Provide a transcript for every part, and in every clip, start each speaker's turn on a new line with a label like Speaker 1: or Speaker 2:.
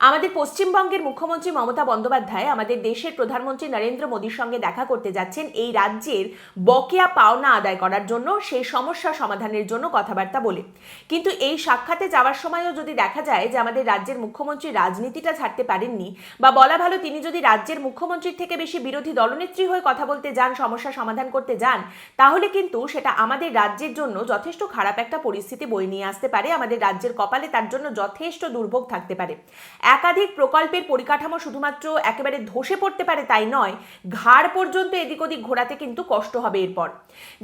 Speaker 1: আমাদের পশ্চিমবঙ্গের মুখ্যমন্ত্রী মমতা বন্দ্যোপাধ্যায় আমাদের দেশের প্রধানমন্ত্রী নরেন্দ্র মোদীর সঙ্গে দেখা করতে যাচ্ছেন এই রাজ্যের বকেয়া পাওনা আদায় করার জন্য, সেই সমস্যা সমাধানের জন্য কথাবার্তা বলে। কিন্তু এই সাক্ষাতে যাওয়ার সময়ও যদি দেখা যায় যে আমাদের রাজ্যের মুখ্যমন্ত্রী রাজনীতিটা ছাড়তে পারেননি বা বলা ভালো তিনি যদি রাজ্যের মুখ্যমন্ত্রীর থেকে বেশি বিরোধী দলনেত্রী হয়ে কথা বলতে যান, সমস্যা সমাধান করতে যান, তাহলে কিন্তু সেটা আমাদের রাজ্যের জন্য যথেষ্ট খারাপ একটা পরিস্থিতি বয়ে নিয়ে আসতে পারে। আমাদের রাজ্যের কপালে তার জন্য যথেষ্ট দুর্ভোগ থাকতে পারে। একাধিক প্রকল্পের পরিকাঠামো শুধুমাত্র একেবারে ধসে পড়তে পারে তাই নয়, ঘাড় পর্যন্ত এদিক ওদিক ঘোরাতে কিন্তু কষ্ট হবে এরপর।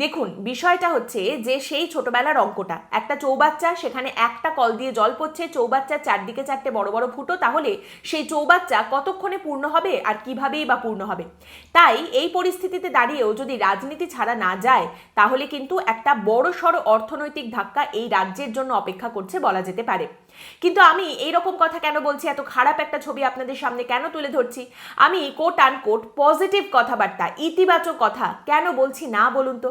Speaker 1: দেখুন, বিষয়টা হচ্ছে যে সেই ছোটবেলার অঙ্কটা। একটা চৌবাচ্চা, সেখানে একটা কল দিয়ে জল পড়ছে, চৌবাচ্চার চারদিকে চারটে বড় বড় ফুটো, তাহলে সেই চৌবাচ্চা কতক্ষণে পূর্ণ হবে আর কিভাবেই বা পূর্ণ হবে? তাই এই পরিস্থিতিতে দাঁড়িয়েও যদি রাজনীতি ছাড়া না যায়, তাহলে কিন্তু একটা বড় সড় অর্থনৈতিক ধাক্কা এই রাজ্যের জন্য অপেক্ষা করছে বলা যেতে পারে। কিন্তু আমি এই রকম কথা কেন বলছি? এত খারাপ একটা ছবি আপনাদের সামনে কেন তুলে ধরছি? আমি কোট আন কোট পজিটিভ কথাবার্তা, ইতিবাচক কথা কেন বলছি না বলুন তো?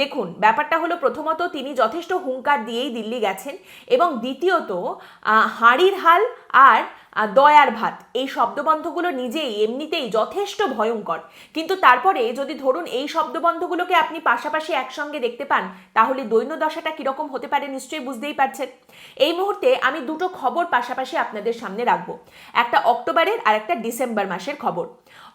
Speaker 1: দেখুন, ব্যাপারটা হলো প্রথমত তিনি যথেষ্ট হুঙ্কার দিয়েই দিল্লি গেছেন এবং দ্বিতীয়ত হাঁড়ির হাল আর দয়ার ভাত, এই শব্দবন্ধগুলো নিজেই এমনিতেই যথেষ্ট ভয়ঙ্কর। কিন্তু তারপরে যদি ধরুন এই শব্দবন্ধগুলোকে আপনি পাশাপাশি একসঙ্গে দেখতে পান, তাহলে দৈন্যদশাটা কীরকম হতে পারে নিশ্চয়ই বুঝতেই পারছেন। এই মুহূর্তে আমি দুটো খবর পাশাপাশি আপনাদের সামনে রাখব। একটা অক্টোবরের আর একটা ডিসেম্বর মাসের খবর।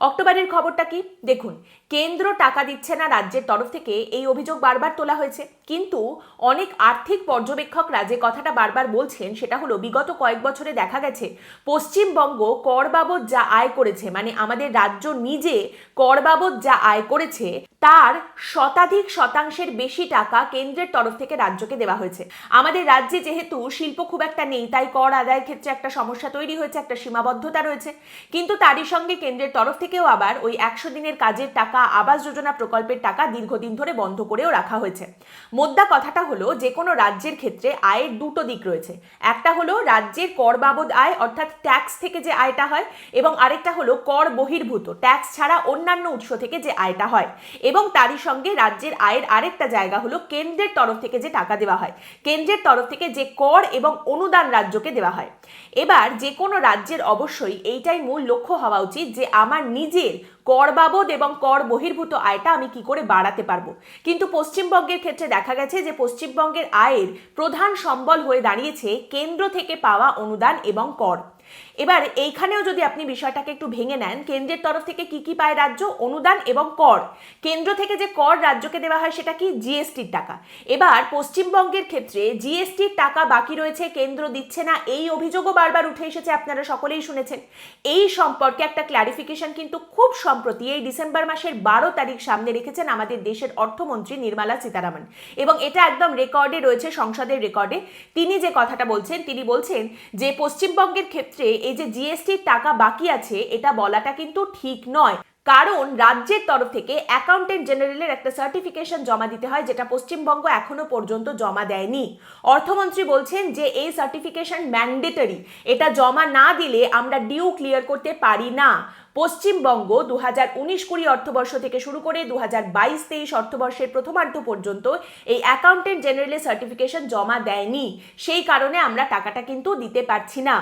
Speaker 1: অক্টোবরের খবরটা কি? দেখুন, কেন্দ্র টাকা দিচ্ছে না রাজ্যের তরফ থেকে, এই অভিযোগ বারবার তোলা হয়েছে। কিন্তু অনেক আর্থিক পর্যবেক্ষকরা যে কথাটা বারবার বলছেন, সেটা হলো বিগত কয়েক বছরে দেখা গেছে, পশ্চিমবঙ্গ কর বাবদ যা আয় করেছে মানে আমাদের রাজ্য নিজে কর বাবদ যা আয় করেছে তার শতাধিক শতাংশের বেশি টাকা কেন্দ্রের তরফ থেকে রাজ্যকে দেওয়া হয়েছে। আমাদের রাজ্যে যেহেতু শিল্প খুব একটা নেই, তাই কর আদায়ের ক্ষেত্রে একটা সমস্যা তৈরি হয়েছে, একটা সীমাবদ্ধতা রয়েছে। কিন্তু তারই সঙ্গে কেন্দ্রের তরফ থেকেও আবার ওই একশো দিনের কাজের টাকা, আবাস যোজনা প্রকল্পের টাকা দীর্ঘদিন ধরে বন্ধ করেও রাখা হয়েছে। মোদ্দা কথাটা হলো যে কোনো রাজ্যের ক্ষেত্রে আয়ের দুটো দিক রয়েছে। একটা হলো রাজ্যের কর বাবদ আয়, অর্থাৎ ট্যাক্স থেকে যে আয়টা হয়, এবং আরেকটা হলো কর বহির্ভূত। ট্যাক্স ছাড়া অন্যান্য উৎস থেকে যে আয়টা হয়। এবং তারই সঙ্গে রাজ্যের আয়ের আরেকটা জায়গা হলো কেন্দ্রের তরফ থেকে যে টাকা দেওয়া হয়। কেন্দ্রের তরফ থেকে যে কর এবং অনুদান রাজ্যকে দেওয়া হয়। এবার যে কোনো রাজ্যের অবশ্যই এইটাই মূল লক্ষ্য হওয়া উচিত যে আমার নিজের কর বাবদ এবং কর বহির্ভূত আয়টা আমি কি করে বাড়াতে পারব। কিন্তু পশ্চিমবঙ্গের ক্ষেত্রে দেখা গেছে যে পশ্চিমবঙ্গের আয়ের প্রধান সম্বল হয়ে দাঁড়িয়েছে কেন্দ্র থেকে পাওয়া অনুদান এবং কর। এবার এইখানেও যদি আপনি বিষয়টাকে একটু ভেঙে নেন, কেন্দ্রের তরফ থেকে কি কি পায় রাজ্য? অনুদান এবং কর। কেন্দ্র থেকে যে কর রাজ্যকে দেওয়া হয় সেটা কি? জিএসটির টাকা। এবার পশ্চিমবঙ্গের ক্ষেত্রে জিএসটির টাকা বাকি রয়েছে, কেন্দ্র দিচ্ছে না, এই অভিযোগও বারবার উঠে এসেছে, আপনারা সকলেই শুনেছেন। এই সম্পর্কে একটা ক্ল্যারিফিকেশন কিন্তু খুব সম্প্রতি এই ডিসেম্বর মাসের বারো তারিখ সামনে রেখেছেন আমাদের দেশের অর্থমন্ত্রী নির্মলা সীতারামন। এবং এটা একদম রেকর্ডে রয়েছে, সংসদের রেকর্ডে। তিনি যে কথাটা বলছেন, তিনি বলছেন যে পশ্চিমবঙ্গের ক্ষেত্রে এই যে জিএসটির টাকা বাকি আছে, এটা বলাটা কিন্তু ঠিক নয়। কারণ রাজ্যের তরফ থেকে অ্যাকাউন্টেন্ট জেনারেলের একটা সার্টিফিকেশন জমা দিতে হয়, যেটা পশ্চিমবঙ্গ এখনও পর্যন্ত জমা দেয়নি। অর্থমন্ত্রী বলছেন যে এই সার্টিফিকেশন ম্যান্ডেটরি, এটা জমা না দিলে আমরা ডিউ ক্লিয়ার করতে পারি না। পশ্চিমবঙ্গ দু হাজার উনিশ কুড়ি অর্থবর্ষ থেকে শুরু করে দু হাজার বাইশ তেইশ অর্থবর্ষের প্রথমার্ধ পর্যন্ত এই অ্যাকাউন্টেন্ট জেনারেলের সার্টিফিকেশন জমা দেয়নি। সেই কারণে আমরা টাকাটা কিন্তু দিতে পারছি না।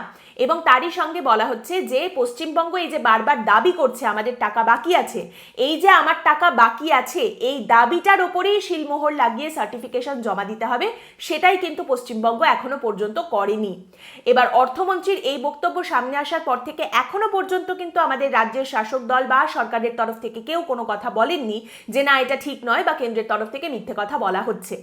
Speaker 1: এবং তারই সঙ্গে বলা হচ্ছে যে, পশ্চিমবঙ্গ এই যে বারবার দাবি করছে আমাদের টাকা বাকি আছে, এই যে আমার টাকা বাকি আছে, এই দাবিটার ওপরেই শিলমোহর লাগিয়ে সার্টিফিকেশন জমা দিতে হবে, সেটাই কিন্তু পশ্চিমবঙ্গ এখনও পর্যন্ত করেনি। এবার অর্থমন্ত্রীর এই বক্তব্য সামনে আসার পর থেকে এখনও পর্যন্ত কিন্তু আমাদের রাজ্যের শাসক দল বা সরকারের তরফ থেকে কেউ কোনো কথা বলেননি যে না, এটা ঠিক নয় বা কেন্দ্রের তরফ থেকে মিথ্যে কথা বলা হচ্ছে।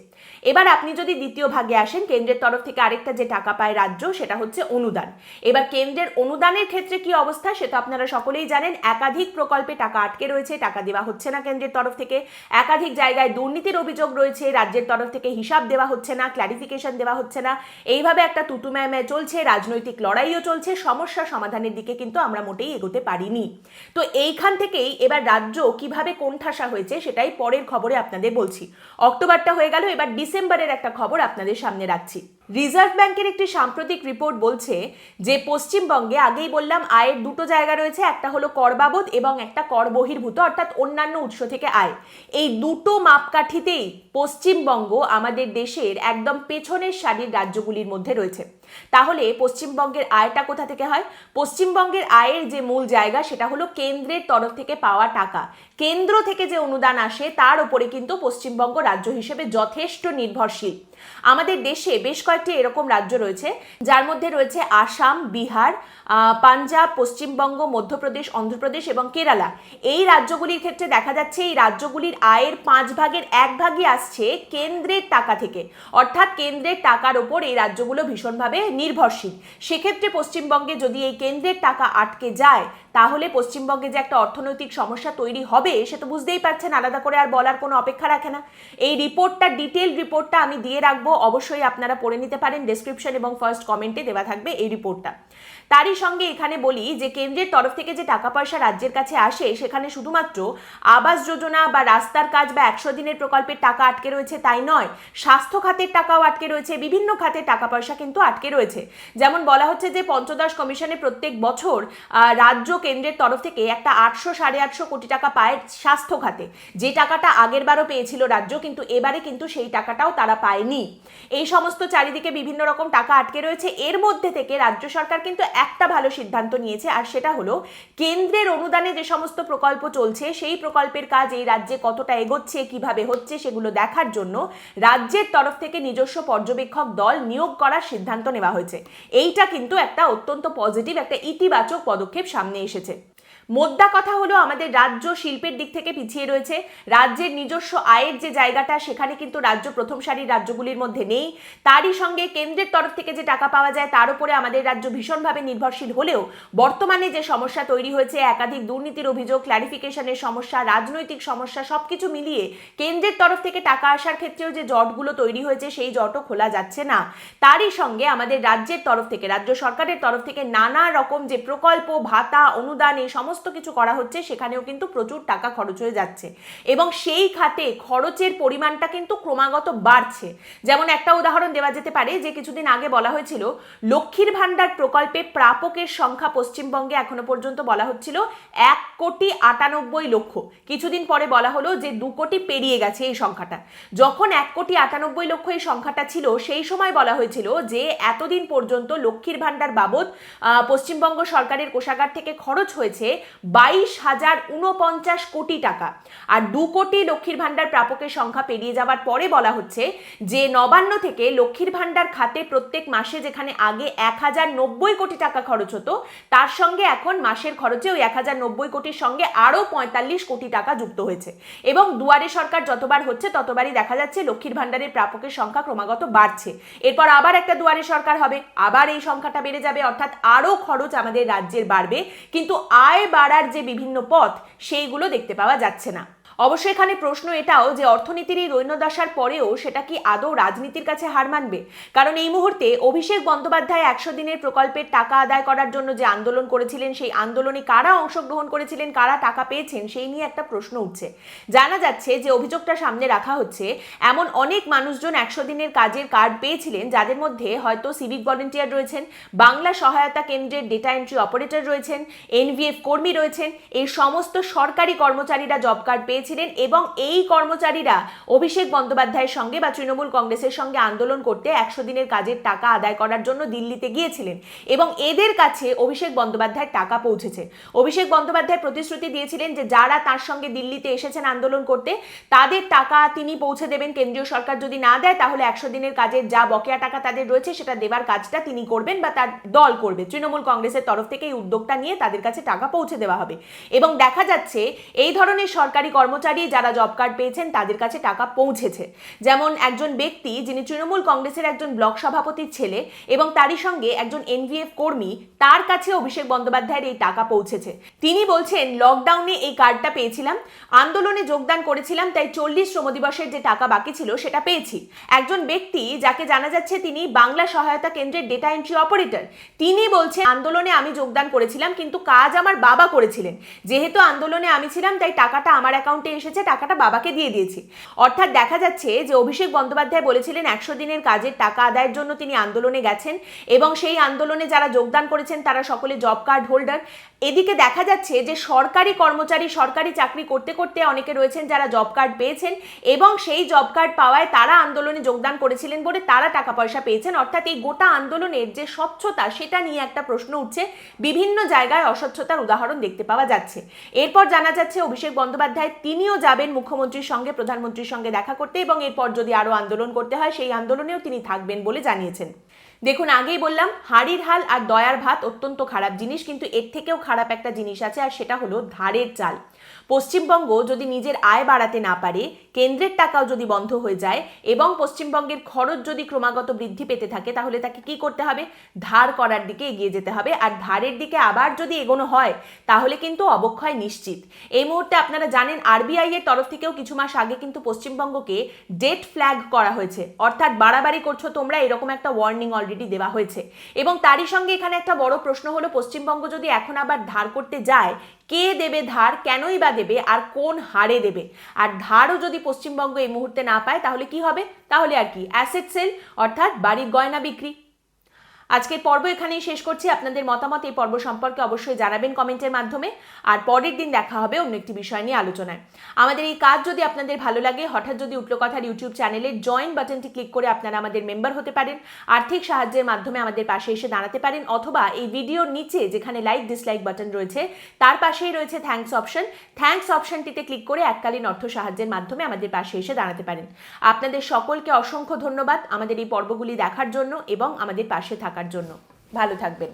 Speaker 1: এবার আপনি যদি দ্বিতীয় ভাগে আসেন, কেন্দ্রের তরফ থেকে আরেকটা যে টাকা পায় রাজ্য, সেটা হচ্ছে অনুদান। এবার কেন্দ্রের অনুদানের ক্ষেত্রে কি অবস্থা, সেটা আপনারা সকলেই জানেন। একাধিক প্রকল্পে টাকা আটকে রয়েছে, টাকা দেওয়া হচ্ছে না কেন্দ্রের তরফ থেকে। একাধিক জায়গায় দুর্নীতির অভিযোগ রয়েছে, রাজ্যের তরফ থেকে হিসাব দেওয়া হচ্ছে না ক্ল্যারিফিকেশন দেওয়া হচ্ছে না। এইভাবে একটা তুতুম্যায় চলছে, রাজনৈতিক লড়াইও চলছে, সমস্যা সমাধানের দিকে কিন্তু আমরা মোটেই এগোতে পারিনি। তো এইখান থেকেই এবার রাজ্য কীভাবে কোণঠাসা হয়েছে সেটাই পরের খবরে আপনাদের বলছি। অক্টোবরটা হয়ে গেল, এবার ডিসেম্বরের একটা খবর আপনাদের সামনে রাখছি। রিজার্ভ ব্যাংকের একটি সাম্প্রতিক রিপোর্ট বলছে যে পশ্চিমবঙ্গে আগেই বললাম আয়ের দুটো জায়গা রয়েছে, একটা হলো কর বাবদ এবং একটা কর বহির্ভূত, অর্থাৎ অন্যান্য উৎস থেকে আয়। এই দুটো মাপকাঠিতেই পশ্চিমবঙ্গ আমাদের দেশের একদম পেছনের সারির রাজ্যগুলির মধ্যে রয়েছে। তাহলে পশ্চিমবঙ্গের আয়টা কোথা থেকে হয়? পশ্চিমবঙ্গের আয়ের যে মূল জায়গা সেটা হলো কেন্দ্রের তরফ থেকে পাওয়া টাকা। কেন্দ্র থেকে যে অনুদান আসে, তার উপরে কিন্তু পশ্চিমবঙ্গ রাজ্য হিসেবে যথেষ্ট নির্ভরশীল। আমাদের দেশে বেশ কয়েকটি এরকম রাজ্য রয়েছে, যার মধ্যে রয়েছে আসাম, বিহার পাঞ্জাব, পশ্চিমবঙ্গ, মধ্যপ্রদেশ, অন্ধ্রপ্রদেশ এবং কেরালা। এই রাজ্যগুলির ক্ষেত্রে দেখা যাচ্ছে, এই রাজ্যগুলির আয়ের পাঁচ ভাগের এক ভাগই আসছে কেন্দ্রের টাকা থেকে। অর্থাৎ কেন্দ্রের টাকার ওপর এই রাজ্যগুলো ভীষণভাবে নির্ভরশীল। সেক্ষেত্রে পশ্চিমবঙ্গে যদি এই কেন্দ্রের টাকা আটকে যায়, তাহলে পশ্চিমবঙ্গে যে একটা অর্থনৈতিক সমস্যা তৈরি হবে সে তো বুঝতেই পারছেন, আলাদা করে আর বলার কোনো অপেক্ষা রাখে না। এই রিপোর্টটা ডিটেল রিপোর্টটা আমি দিয়ে রাখব, অবশ্যই আপনারা পড়ে নিতে পারেন ডেসক্রিপশন এবং ফার্স্ট কমেন্টে দেওয়া থাকবে এই রিপোর্টটা। তারই সঙ্গে এখানে বলি যে, কেন্দ্রের তরফ থেকে যে টাকা পয়সা রাজ্যের কাছে আসে, সেখানে শুধুমাত্র আবাস যোজনা বা রাস্তার কাজ বা একশো দিনের প্রকল্পের টাকা আটকে রয়েছে তাই নয়, স্বাস্থ্য খাতের টাকাও আটকে রয়েছে, বিভিন্ন খাতের টাকা পয়সা কিন্তু আটকে রয়েছে। যেমন বলা হচ্ছে যে, পঞ্চদশ কমিশনে প্রত্যেক বছর রাজ্য কেন্দ্রের তরফ থেকে একটা আটশো সাড়ে আটশো কোটি টাকা পায় স্বাস্থ্য খাতে। যে টাকাটা আগের বারও পেয়েছিল রাজ্য, কিন্তু এবারে কিন্তু সেই টাকাটাও তারা পায়নি। এই সমস্ত চারিদিকে বিভিন্ন রকম টাকা আটকে রয়েছে। এর মধ্যে থেকে রাজ্য সরকার কিন্তু একটা ভালো সিদ্ধান্ত নিয়েছে, আর সেটা হলো কেন্দ্রের অনুদানে যে সমস্ত প্রকল্প চলছে, সেই প্রকল্পের কাজ এই রাজ্যে কতটা এগোচ্ছে, কীভাবে হচ্ছে সেগুলো দেখার জন্য রাজ্যের তরফ থেকে নিজস্ব পর্যবেক্ষক দল নিয়োগ করার সিদ্ধান্ত নেওয়া হয়েছে। এইটা কিন্তু একটা অত্যন্ত পজিটিভ একটা ইতিবাচক পদক্ষেপ সামনে এসেছে। মোদ্দা কথা হলো আমাদের রাজ্য শিল্পের দিক থেকে পিছিয়ে রয়েছে। রাজ্যের নিজস্ব আয়ের যে জায়গাটা, সেখানে কিন্তু রাজ্য প্রথম সারির রাজ্যগুলির মধ্যে নেই। তারই সঙ্গে কেন্দ্রের তরফ থেকে যে টাকা পাওয়া যায়, তার উপরে আমাদের রাজ্য ভীষণভাবে নির্ভরশীল হলেও বর্তমানে যে সমস্যা তৈরি হয়েছে, একাধিক দুর্নীতির অভিযোগ ক্ল্যারিফিকেশনের সমস্যা, রাজনৈতিক সমস্যা, সবকিছু মিলিয়ে কেন্দ্রের তরফ থেকে টাকা আসার ক্ষেত্রেও যে জটগুলো তৈরি হয়েছে, সেই জটও খোলা যাচ্ছে না। তারই সঙ্গে আমাদের রাজ্যের তরফ থেকে, রাজ্য সরকারের তরফ থেকে নানা রকম যে প্রকল্প, ভাতা, অনুদান, এই সমস্ত কিছু করা হচ্ছে, সেখানেও কিন্তু প্রচুর টাকা খরচ হয়ে যাচ্ছে। এবং সেই খাতে খরচের পরিমাণটা কিন্তু ক্রমাগত বাড়ছে। যেমন একটা উদাহরণ দেওয়া যেতে পারে, যে কিছুদিন আগে বলা হয়েছিল, লক্ষ্মীর ভাণ্ডার প্রকল্পে প্রাপকের সংখ্যা পশ্চিমবঙ্গে এখনও পর্যন্ত বলা হচ্ছিল এক কোটি আটানব্বই লক্ষ। কিছুদিন পরে বলা হলো যে দু কোটি পেরিয়ে গেছে এই সংখ্যাটা। যখন এক কোটি আটানব্বই লক্ষ এই সংখ্যাটা ছিল, সেই সময় বলা হয়েছিল যে এতদিন পর্যন্ত লক্ষ্মীর ভাণ্ডার বাবদ পশ্চিমবঙ্গ সরকারের কোষাগার থেকে খরচ হয়েছে বাইশ হাজার উনপঞ্চাশ কোটি টাকা। আর দু কোটি লক্ষ্মীর ভাণ্ডার প্রাপকের সংখ্যা পেরিয়ে যাওয়ার পরে বলা হচ্ছে যে, নবান্ন থেকে লক্ষ্মীর ভাণ্ডার খাতে প্রত্যেক মাসে যেখানে আগে এক হাজার নব্বই কোটি টাকা খরচ হতো, তার সঙ্গে এখন মাসের খরচে ওই এক হাজার নব্বই কোটির সঙ্গে আরও পঁয়তাল্লিশ কোটি টাকা যুক্ত হয়েছে। এবং দুয়ারে সরকার যতবার হচ্ছে, ততবারই দেখা যাচ্ছে লক্ষ্মীর ভাণ্ডারের প্রাপকের সংখ্যা ক্রমাগত বাড়ছে। এরপর আবার একটা দুয়ারে সরকার হবে, আবার এই সংখ্যাটা বেড়ে যাবে, অর্থাৎ আরও খরচ আমাদের রাজ্যের বাড়বে। কিন্তু আয় বাড়ার যে বিভিন্ন পথ সেইগুলো দেখতে পাওয়া যাচ্ছে না। অবশ্য এখানে প্রশ্ন এটাও যে অর্থনীতির এই দৈন্যদশার পরেও সেটা কি আদৌ রাজনীতির কাছে হার মানবে? কারণ এই মুহূর্তে অভিষেক বন্দ্যোপাধ্যায় একশো দিনের প্রকল্পের টাকা আদায় করার জন্য যে আন্দোলন করেছিলেন, সেই আন্দোলনে কারা অংশগ্রহণ করেছিলেন, কারা টাকা পেয়েছেন, সেই নিয়ে একটা প্রশ্ন উঠছে। জানা যাচ্ছে যে অভিযোগটা সামনে রাখা হচ্ছে, এমন অনেক মানুষজন একশো দিনের কাজের কার্ড পেয়েছিলেন, যাদের মধ্যে হয়তো সিভিক ভলেন্টিয়ার রয়েছেন, বাংলা সহায়তা কেন্দ্রের ডেটা এন্ট্রি অপারেটর রয়েছেন, এনভিএফ কর্মী রয়েছেন, এই সমস্ত সরকারি কর্মচারীরা জব কার্ড পেয়েছিলেন এবং এই কর্মচারীরা অভিষেক বন্দ্যোপাধ্যায়ের সঙ্গে বা তৃণমূল কংগ্রেসের সঙ্গে আন্দোলন করতে একশো দিনের কাজের টাকা আদায় করার জন্য দিল্লিতে গিয়েছিলেন এবং এদের কাছে অভিষেক বন্দ্যোপাধ্যায়ের টাকা পৌঁছেছে। অভিষেক বন্দ্যোপাধ্যায় প্রতিশ্রুতি দিয়েছিলেন যে যারা তার সঙ্গে দিল্লিতে এসেছেন আন্দোলন করতে, তাদের টাকা তিনি পৌঁছে দেবেন কেন্দ্রীয় সরকার যদি না দেয়, তাহলে একশো দিনের কাজের যা বকেয়া টাকা তাদের রয়েছে, সেটা দেবার কাজটা তিনি করবেন বা তার দল করবে। তৃণমূল কংগ্রেসের তরফ থেকে এই উদ্যোগটা নিয়ে তাদের কাছে টাকা পৌঁছে দেওয়া হবে। এবং দেখা যাচ্ছে, এই ধরনের সরকারি কর্মচারী যারা জব কার্ড পেয়েছেন, তাদের কাছে টাকা পৌঁছেছে। যেমন একজন ব্যক্তি যিনি তৃণমূল কংগ্রেসের একজন ব্লক সভাপতির ছেলে এবং তারই সঙ্গে একজন এনভিএফ কর্মী, তার কাছে অভিষেক বন্দ্যোপাধ্যায়ের এই টাকা পৌঁছেছে। তিনি বলছেন লকডাউনে এই কার্ডটা পেয়েছিলাম। আন্দোলনে যোগদান করেছিলাম, তাই চল্লিশ শ্রমদিবসের যে টাকা বাকি ছিল, সেটা পেয়েছি। একজন ব্যক্তি যাকে জানা যাচ্ছে তিনি বাংলা সহায়তা কেন্দ্রের ডেটা এন্ট্রি অপারেটর তিনি বলছেন, আন্দোলনে আমি যোগদান করেছিলাম, কিন্তু কাজ আমার বাবা করেছিলেন। যেহেতু আন্দোলনে আমি ছিলাম, তাই টাকাটা আমার অ্যাকাউন্টে ভোটে এসেছে, টাকাটা বাবাকে দিয়ে দিয়েছি। অর্থাৎ দেখা যাচ্ছে যে অভিষেক বন্দ্যোপাধ্যায় বলেছিলেন একশো দিনের কাজের টাকা আদায়ের জন্য তিনি আন্দোলনে গেছেন এবং সেই আন্দোলনে যারা যোগদান করেছেন তারা সকলে জব কার্ড হোল্ডার। এদিকে দেখা যাচ্ছে যে সরকারি কর্মচারী, সরকারি চাকরি করতে করতে অনেকে রয়েছেন যারা জব কার্ড পেয়েছেন এবং সেই জব কার্ড পাওয়ায় তারা আন্দোলনে যোগদান করেছিলেন বলে তারা টাকা পয়সা পেয়েছেন। অর্থাৎ এই গোটা আন্দোলনের যে স্বচ্ছতা সেটা নিয়ে একটা প্রশ্ন উঠছে। বিভিন্ন জায়গায় অস্বচ্ছতার উদাহরণ দেখতে পাওয়া যাচ্ছে। এরপর জানা যাচ্ছে অভিষেক বন্দ্যোপাধ্যায় তিনিও যাবেন মুখ্যমন্ত্রীর সঙ্গে, প্রধানমন্ত্রীর সঙ্গে দেখা করতে এবং এরপর যদি আরও আন্দোলন করতে হয়, সেই আন্দোলনেও তিনি থাকবেন বলে জানিয়েছেন। দেখুন, আগেই বললাম, হাড়ির হাল আর দয়ার ভাত অত্যন্ত খারাপ জিনিস, কিন্তু এর থেকেও খারাপ একটা জিনিস আছে, আর সেটা হলো ধারের চাল। পশ্চিমবঙ্গ যদি নিজের আয় বাড়াতে না পারে, কেন্দ্রের টাকাও যদি বন্ধ হয়ে যায়, এবং পশ্চিমবঙ্গের খরচ যদি ক্রমাগত বৃদ্ধি পেতে থাকে, তাহলে তাকে কি করতে হবে? ধার করার দিকে এগিয়ে যেতে হবে, আর ধারের দিকে আবার যদি এগোনো হয়, তাহলে কিন্তু অবক্ষয় নিশ্চিত। এই মুহূর্তে আপনারা জানেন, আরবিআই এর তরফ থেকেও কিছু মাস আগে কিন্তু পশ্চিমবঙ্গকে ডেট ফ্ল্যাগ করা হয়েছে। অর্থাৎ বাড়াবাড়ি করছ তোমরা, এরকম একটা ওয়ার্নিং অলরেডি দেওয়া হয়েছে। এবং তারই সঙ্গে এখানে একটা বড় প্রশ্ন হলো, পশ্চিমবঙ্গ যদি এখন আবার ধার করতে যায়, কে দেবে ধার, কেনই বা দেবে, আর কোন হারে দেবে? আর ধারও যদি পশ্চিমবঙ্গ এই মুহূর্তে না পায়, তাহলে কি হবে? তাহলে আর কি অ্যাসেট সেল অর্থাৎ বাড়ির গয়না বিক্রি। আজকের পর্ব এখানেই শেষ করছি। আপনাদের মতামত এই পর্ব সম্পর্কে অবশ্যই জানাবেন কমেন্টের মাধ্যমে। আর পরের দিন দেখা হবে অন্য একটি বিষয় নিয়ে আলোচনায়। আমাদের এই কাজ যদি আপনাদের ভালো লাগে, হঠাৎ যদি উঠল কথার ইউটিউব চ্যানেলের জয়েন বাটনটি ক্লিক করে আপনারা আমাদের মেম্বার হতে পারেন। আর্থিক সাহায্যের মাধ্যমে আমাদের পাশে এসে দাঁড়াতে পারেন। অথবা এই ভিডিওর নিচে যেখানে লাইক ডিসলাইক বাটন রয়েছে, তার পাশেই রয়েছে থ্যাঙ্কস অপশন থ্যাঙ্কস অপশনটিতে ক্লিক করে এককালীন অর্থ সাহায্যের মাধ্যমে আমাদের পাশে এসে দাঁড়াতে পারেন। আপনাদের সকলকে অসংখ্য ধন্যবাদ আমাদের এই পর্বগুলি দেখার জন্য এবং আমাদের পাশে থাকার জন্য। ভালো থাকবেন।